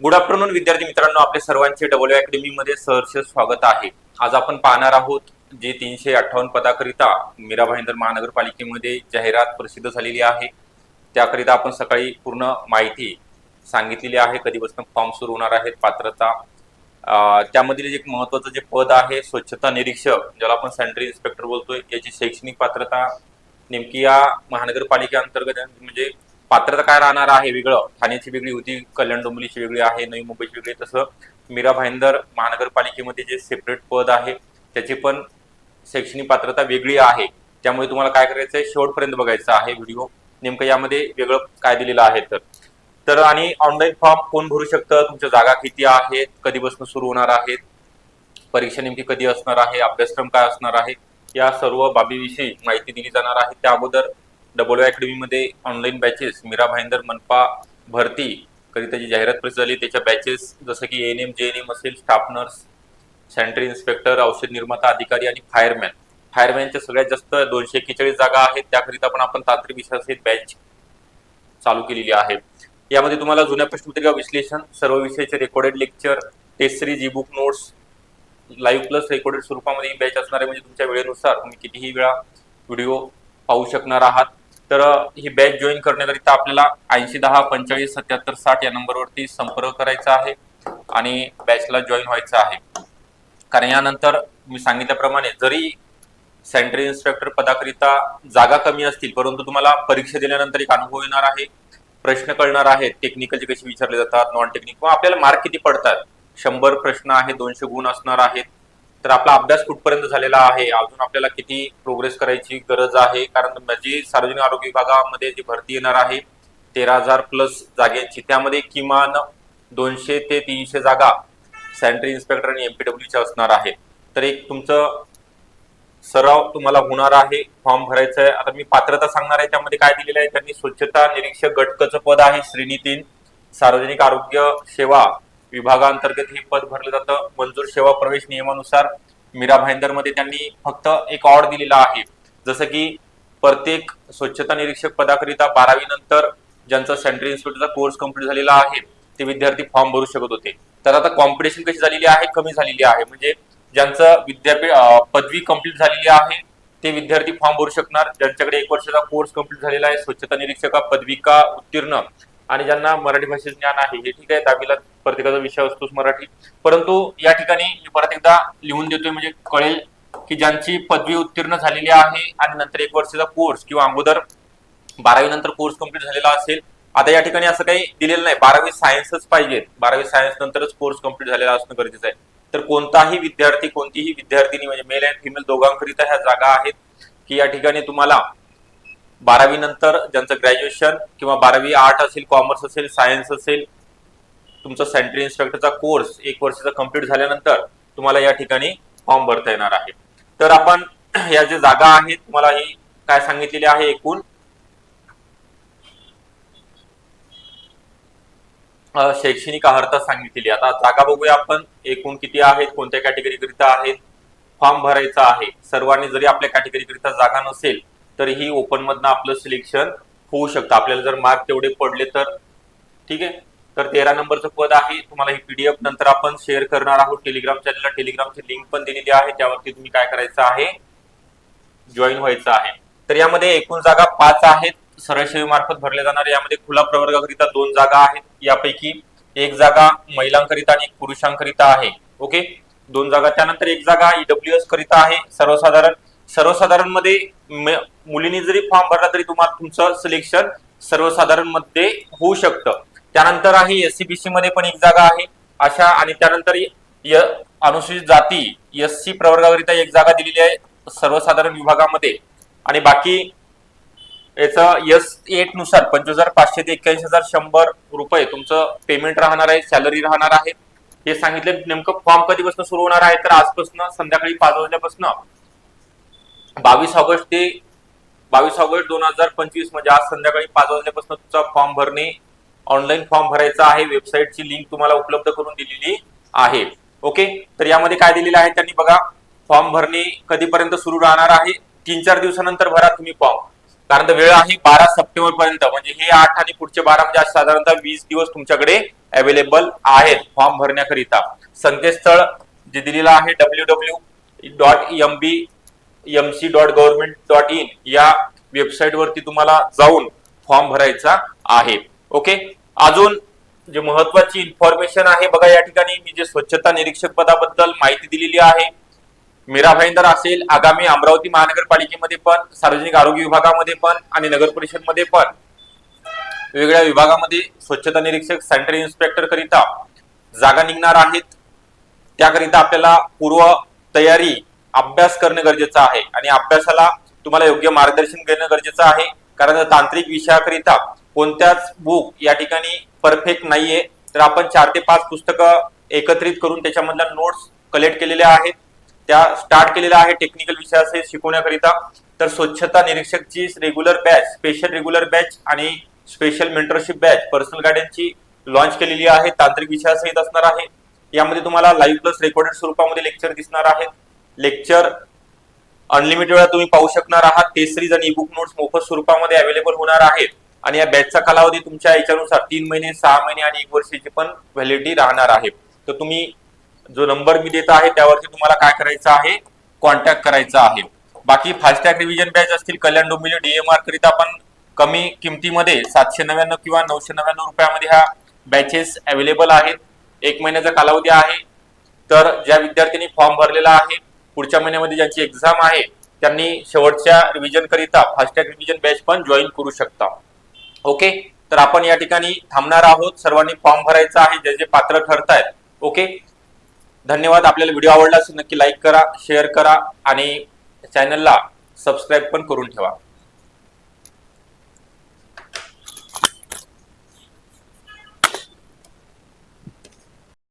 Good afternoon विद्यार्थी मित्रांनो. आपल्या सर्वांचे डब्ल्यू अकॅडमी मध्ये सहर्ष स्वागत आहे. आज आपण पाहणार आहोत जे तीनशे अठ्ठावन्न पदाकरिता मीरा भाईंदर महानगरपालिकेमध्ये जाहिरात प्रसिद्ध झालेली आहे. त्याकरिता आपण सकाळी पूर्ण माहिती सांगितलेली आहे. कधीपासून फॉर्म सुरू होणार आहेत पात्रता. त्यामधील एक महत्वाचं जे पद आहे स्वच्छता निरीक्षक ज्याला आपण सेंट्री इन्स्पेक्टर बोलतोय याची शैक्षणिक पात्रता नेमकी या महानगरपालिकेअंतर्गत म्हणजे पात्रता काय राहणार आहे वेगळं? ठाण्याची वेगळी होती कल्याण डोंबिवलीची वेगळी आहे नवी मुंबईची वेगळी. तसं मीरा भाईंदर महानगरपालिकेमध्ये जे सेपरेट पद आहे त्याची पण शैक्षणिक पात्रता वेगळी आहे. त्यामुळे तुम्हाला काय करायचं आहे? शेवटपर्यंत बघायचं आहे व्हिडिओ नेमकं यामध्ये वेगळं काय दिलेलं आहे तर. तर आणि ऑनलाईन फॉर्म कोण भरू शकतं? तुमच्या जागा किती आहेत? कधीपासून सुरू होणार आहेत? परीक्षा नेमकी कधी असणार आहे? अभ्यासक्रम काय असणार आहे? या सर्व बाबीविषयी माहिती दिली जाणार आहे. त्या अगोदर डब्ल्यू अकॅडमीमध्ये ऑनलाईन बॅचेस मीरा भाईंदर मनपा भरती करिता जी जाहिरात प्रेस झाली त्याच्या बॅचेस जसं की N M J N M असेल स्टाफ नर्स सॅनिटरी इन्स्पेक्टर औषध निर्माता अधिकारी आणि फायरमॅन फायरमॅनच्या सगळ्यात जास्त दोनशे एक्केचाळीस जागा आहेत त्याकरिता पण आपण तांत्रिक विषयासहित बॅच चालू केलेली आहे. यामध्ये तुम्हाला जुन्या प्रश्नपत्रिका विश्लेषण सर्व विषयाचे recorded lecture test series e book notes live plus recorded स्वरूपामध्ये बॅच असणार आहे. म्हणजे तुमच्या वेळेनुसार तुम्ही कितीही वेळा व्हिडिओ पाहू शकणार आहात. तर ही बॅच जॉईन करण्याकरिता आपल्याला ऐंशी दहा पंचेचाळीस सत्याहत्तर साठ या नंबरवरती संपर्क करायचा आहे आणि बॅचला जॉईन व्हायचं आहे. कारण यानंतर मी सांगितल्याप्रमाणे जरी सेंट्रल इन्स्पेक्टर पदाकरिता जागा कमी असतील परंतु तुम्हाला परीक्षा दिल्यानंतर एक अनुभव येणार आहे प्रश्न कळणार आहेत टेक्निकलचे कसे विचारले जातात नॉन टेक्निक किंवा आपल्याला मार्क किती पडतात? शंभर प्रश्न आहे दोनशे गुण असणार आहेत तर आपला अभ्यास कुठपर्यंत झालेला आहे? अजून आपल्याला किती प्रोग्रेस करायची गरज आहे? कारण जी सार्वजनिक आरोग्य विभागामध्ये जी भरती येणार आहे तेरा हजार प्लस जागेची. त्यामध्ये किमान दोनशे ते तीनशे जागा सॅनिटरी इन्स्पेक्टर आणि एमपीडब्ल्यूच्या असणार आहेत. तर एक तुमचं सराव तुम्हाला होणार आहे फॉर्म भरायचा आहे. आता मी पात्रता सांगणार आहे त्यामध्ये काय दिलेलं आहे? त्यांनी स्वच्छता निरीक्षक गटकचं पद आहे श्रेणी तीन सार्वजनिक आरोग्य सेवा विभागांतर्गत हे पद भरलं जातं. मंजूर सेवा प्रवेश नियमानुसार मीरा भाईंदरमध्ये त्यांनी फक्त एक ऑर्ड दिलेला आहे. जसं की प्रत्येक स्वच्छता निरीक्षक पदाकरिता बारावी नंतर ज्यांचा सेंट्रल इन्स्टिट्यूटचा कोर्स कंप्लीट झालेला आहे ते विद्यार्थी फॉर्म भरू शकत होते. तर आता कॉम्पिटिशन कशी झालेली आहे? कमी झालेली आहे. म्हणजे ज्यांचं विद्यापीठ पदवी कंप्लीट झालेली आहे ते विद्यार्थी फॉर्म भरू शकणार. ज्यांच्याकडे एक वर्षाचा कोर्स कंप्लीट झालेला आहे स्वच्छता निरीक्षका पदविका उत्तीर्ण. आणि ज्यांना मराठी भाषेचं ज्ञान आहे हे ठीक आहे दहावीला प्रत्येकाचा विषय असतोच मराठी. परंतु या ठिकाणी मी परत एकदा लिहून देतोय म्हणजे कळेल की ज्यांची पदवी उत्तीर्ण झालेली आहे आणि नंतर एक वर्षाचा कोर्स किंवा अगोदर बारावी नंतर कोर्स कंप्लीट झालेला असेल आता या ठिकाणी असं काही दिलेलं नाही. बारावी सायन्सच पाहिजेत बारावी सायन्स नंतरच कोर्स कंप्लीट झालेला असणं गरजेचं आहे. तर कोणताही विद्यार्थी कोणतीही विद्यार्थिनी म्हणजे मेल अँड फिमेल दोघांकरिता ह्या जागा आहेत की या ठिकाणी तुम्हाला बारावी नंतर ज्यांचं ग्रॅज्युएशन किंवा बारावी आर्ट असेल कॉमर्स असेल सायन्स असेल तुमचा सेंट्री इन्स्पेक्टरचा कोर्स एक वर्षाचा कंप्लीट झाल्यानंतर तुम्हाला या ठिकाणी फॉर्म भरता येणार आहे. तर आपण या जे जागा आहेत तुम्हाला ही काय सांगितलेली आहे एकूण? शैक्षणिक अर्हता सांगितलेली आता जागा बघूया आपण एकूण किती आहेत कोणत्या कॅटेगरी करिता आहेत? फॉर्म भरायचा आहे. सर्वांनी जरी आपल्या कॅटेगरी करिता जागा नसेल तरीही ओपन मधनं आपलं सिलेक्शन होऊ शकतं. आपल्याला जर मार्क तेवढे पडले तर. ठीक आहे? तर तेरा नंबरचं पद आहे. तुम्हाला ही पीडीएफ नंतर आपण शेअर करणार आहोत. टेलिग्राम चॅनलला टेलिग्रामची लिंक पण दिलेली आहे. त्यावरती तुम्ही काय करायचं आहे? जॉईन व्हायचं आहे. तर यामध्ये एकूण जागा पाच आहेत. सरळ मार्फत भरल्या जाणार. यामध्ये खुला प्रवर्गाकरिता दोन जागा आहेत. यापैकी एक जागा महिलांकरिता आणि एक पुरुषांकरिता आहे. ओके? दोन जागा. त्यानंतर एक जागा ईडब्ल्यू एस करिता आहे. सर्वसाधारण सर्वसाधारणमध्ये मुलींनी जरी फॉर्म भरला तरी तुम्हाला तुमचं सिलेक्शन सर्वसाधारणमध्ये होऊ शकतं. त्यानंतर आहे एससीबीसी मध्ये पण एक जागा आहे. अशा आणि त्यानंतर अनुसूचित जाती एस सी प्रवर्गाकरिता एक जागा दिलेली आहे सर्वसाधारण विभागामध्ये. आणि बाकी याचं एस एटनुसार पंचवीस हजार पाचशे ते एक्क्याऐंशी हजार शंभर रुपये तुमचं पेमेंट राहणार आहे सॅलरी राहणार आहे. हे सांगितले नेमकं फॉर्म कधीपासून सुरू होणार आहे? तर आजपासून संध्याकाळी पाच वाजल्यापासून बावीस ऑगस्ट ते बावीस ऑगस्ट दोन हजार पंचवीस म्हणजे आज संध्याकाळी पाच वाजल्यापासून तुमचा फॉर्म भरणे ऑनलाईन फॉर्म भरायचा आहे. वेबसाईटची लिंक तुम्हाला उपलब्ध करून दिलेली आहे. ओके? तर यामध्ये काय दिलेलं आहे त्यांनी बघा. फॉर्म भरणे कधीपर्यंत सुरू राहणार आहे? तीन चार दिवसानंतर भरा तुम्ही फॉर्म. कारण तर वेळ आहे बारा सप्टेंबर पर्यंत म्हणजे हे आठ आणि पुढचे बारा म्हणजे आज साधारणतः वीस दिवस तुमच्याकडे अवेलेबल आहेत फॉर्म भरण्याकरिता. संकेतस्थळ जे दिलेलं आहे W W dot M B M C dot government dot in या वेबसाईट वरती तुम्हाला जाऊन फॉर्म भरायचा आहे. ओके अजून जे महत्वाची इन्फॉर्मेशन आहे बघा या ठिकाणी मी जे स्वच्छता निरीक्षक पदाबद्दल माहिती दिलेली आहे. मीरा भाईंदर असेल आगामी अमरावती महानगरपालिकेमध्ये पण सार्वजनिक आरोग्य विभागामध्ये पण आणि नगर परिषदमध्ये पण वेगवेगळ्या विभागामध्ये स्वच्छता निरीक्षक सॅनिटरी इन्स्पेक्टर करिता जागा निघणार आहेत. त्याकरिता आपल्याला पूर्व तयारी अभ्यास करणं गरजेचं आहे. आणि अभ्यासाला तुम्हाला योग्य मार्गदर्शन करणं गरजेचं आहे. कारण तांत्रिक विषयाकरिता कोणत्याच बुक या ठिकाणी परफेक्ट नाहीये तर आपण चार ते पाच पुस्तकं एकत्रित करून त्याच्यामधल्या नोट्स कलेक्ट केलेल्या आहेत. त्या स्टार्ट केलेल्या आहे टेक्निकल विषयासहित शिकवण्याकरिता. तर स्वच्छता निरीक्षकची regular batch special regular batch आणि स्पेशल मेंटरशिप बॅच पर्सनल गायडन्सची लॉन्च केलेली आहे. तांत्रिक विषयासहित असणार आहे. यामध्ये तुम्हाला लाईव्ह प्लस रेकॉर्डेड स्वरूपामध्ये लेक्चर दिसणार आहेत. लेक्चर अनलिमिटेड वेळा तुम्ही पाहू शकणार आहात. टेस्ट सिरीज आणि ईबुक नोट्स मोफत स्वरूपामध्ये अवेलेबल होणार आहेत. आणि या बॅचचा कालावधी तुमच्या याच्यानुसार तीन महिने सहा महिने आणि एक वर्षाची पण व्हॅलिडिटी राहणार आहे. तर तुम्ही जो नंबर मी देत आहे त्यावरती तुम्हाला काय करायचं आहे? कॉन्टॅक्ट करायचा आहे. बाकी फास्टॅग रिव्हिजन बॅच असतील कल्याण डोंबिवली डीएमआर करिता पण कमी किमतीमध्ये सातशे नव्याण्णव किंवा नऊशे नव्याण्णव रुपयामध्ये ह्या बॅचेस अवेलेबल आहेत. एक महिन्याचा कालावधी आहे. तर ज्या विद्यार्थ्यांनी फॉर्म भरलेला आहे पुढच्या महिन्यामध्ये ज्यांची एक्झाम आहे त्यांनी शेवटच्या रिव्हिजन करिता फास्टॅग रिव्हिजन बॅच पण जॉईन करू शकता. ओके तर आपण या ठिकाणी थांबणार आहोत. सर्वांनी फॉर्म भरायचा आहे. जे जे पात्र ठरतायत. ओके धन्यवाद. आपल्याला व्हिडिओ आवडला असेल नक्की लाईक करा शेअर करा आणि चॅनलला सबस्क्राईब पण करून ठेवा.